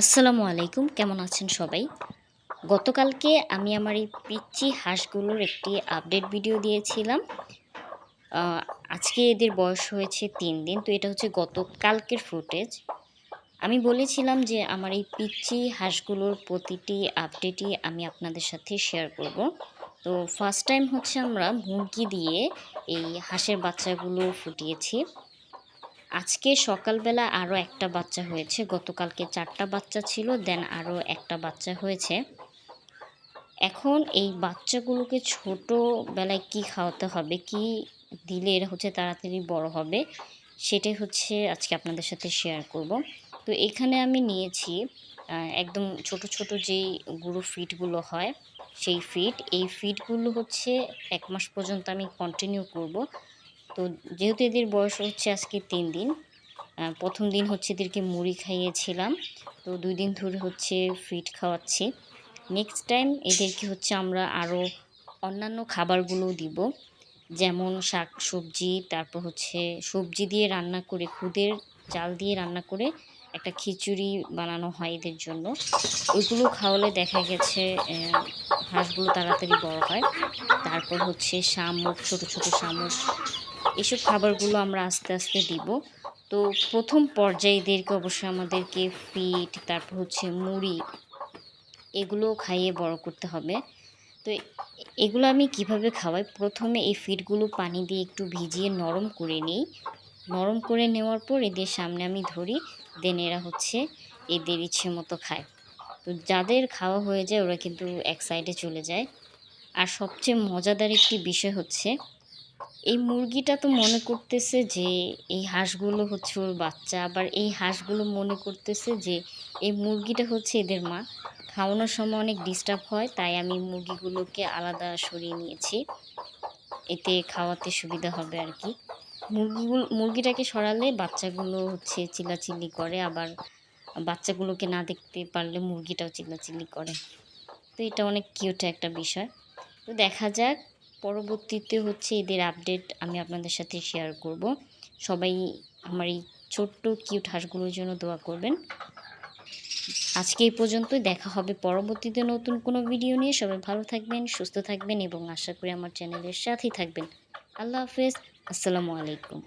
আসসালামু আলাইকুম, কেমন আছেন সবাই? গতকালকে আমি আমার এই পিচ্চি হাঁসগুলোর একটি আপডেট ভিডিও দিয়েছিলাম। আজকে এদের বয়স হয়েছে তিন দিন, তো এটা হচ্ছে গতকালকের ফুটেজ। আমি বলেছিলাম যে আমার এই পিচ্চি হাঁসগুলোর প্রতিটি আপডেটই আমি আপনাদের সাথে শেয়ার করব। তো ফার্স্ট টাইম হচ্ছে আমরা মুরগি দিয়ে এই হাঁসের বাচ্চাগুলো ফুটিয়েছি। আজকে সকালবেলা আরও একটা বাচ্চা হয়েছে, গতকালকে চারটা বাচ্চা ছিল দেন আরও একটা বাচ্চা হয়েছে। এখন এই বাচ্চাগুলোকে ছোটোবেলায় কি খাওয়াতে হবে, কি দিলে এরা হচ্ছে তাড়াতাড়ি বড় হবে, সেটাই হচ্ছে আজকে আপনাদের সাথে শেয়ার করব। তো এখানে আমি নিয়েছি একদম ছোট ছোট যেই গুঁড়ো ফিটগুলো হয়, সেই ফিট এই ফিটগুলো হচ্ছে এক মাস পর্যন্ত আমি কন্টিনিউ করব। তো যেহেতু এদের বয়স হচ্ছে আজকে তিন দিন প্রথম দিন হচ্ছে এদেরকে মুড়ি খাইয়েছিলাম, তো দুই দিন ধরে হচ্ছে ফিট খাওয়াচ্ছি। নেক্সট টাইম এদেরকে হচ্ছে আমরা আরও অন্যান্য খাবারগুলো দিব, যেমন শাক সবজি, তারপর হচ্ছে সবজি দিয়ে রান্না করে, খুদের চাল দিয়ে রান্না করে একটা খিচুড়ি বানানো হয় এদের জন্য। ওইগুলো খাওয়ালে দেখা গেছে হাঁসগুলো তাড়াতাড়ি বড় হয়। তারপর হচ্ছে শামুক, ছোট ছোট শামুক এসব খাবারগুলো আমরা আস্তে আস্তে দিব। তো প্রথম পর্যায়ে এদেরকে অবশ্যই আমাদেরকে ফিট, তারপর হচ্ছে মুড়ি এগুলো খাইয়ে বড় করতে হবে। তো এগুলো আমি কীভাবে খাওয়াই? প্রথমে এই ফিটগুলো পানি দিয়ে একটু ভিজিয়ে নরম করে নিই। নরম করে নেওয়ার পর এদের সামনে আমি ধরি, দেন এরা হচ্ছে এদের ইচ্ছে মতো খায়। তো যাদের খাওয়া হয়ে যায় ওরা কিন্তু এক সাইডে চলে যায়। আর সবচেয়ে মজাদার একটি বিষয় হচ্ছে এই মুরগিটা তো মনে করতেছে যে এই হাঁসগুলো হচ্ছে ওর বাচ্চা, আবার এই হাঁসগুলো মনে করতেছে যে এই মুরগিটা হচ্ছে এদের মা। খাওয়ানোর সময় অনেক ডিস্টার্ব হয়, তাই আমি মুরগিগুলোকে আলাদা সরিয়ে নিয়েছি। এতে খাওয়াতে সুবিধা হবে আর কি। মুরগিগুলো, মুরগিটাকে সরালে বাচ্চাগুলো হচ্ছে চিল্লাচিল্লি করে, আবার বাচ্চাগুলোকে না দেখতে পারলে মুরগিটাও চিল্লাচিল্লি করে। তো এটা অনেক কিউট একটা বিষয়। তো দেখা যাক পরবর্তীতে হচ্ছে এদের আপডেট আমি আপনাদের সাথে শেয়ার করব। সবাই আমার এই ছোট্ট কিউট হাঁসগুলোর জন্য দোয়া করবেন। আজকে এই পর্যন্তই, দেখা হবে পরবর্তীতে নতুন কোনো ভিডিও নিয়ে। সবাই ভালো থাকবেন, সুস্থ থাকবেন এবং আশা করি আমার চ্যানেলের সাথেই থাকবেন। আল্লাহ হাফেজ, আসসালামু আলাইকুম।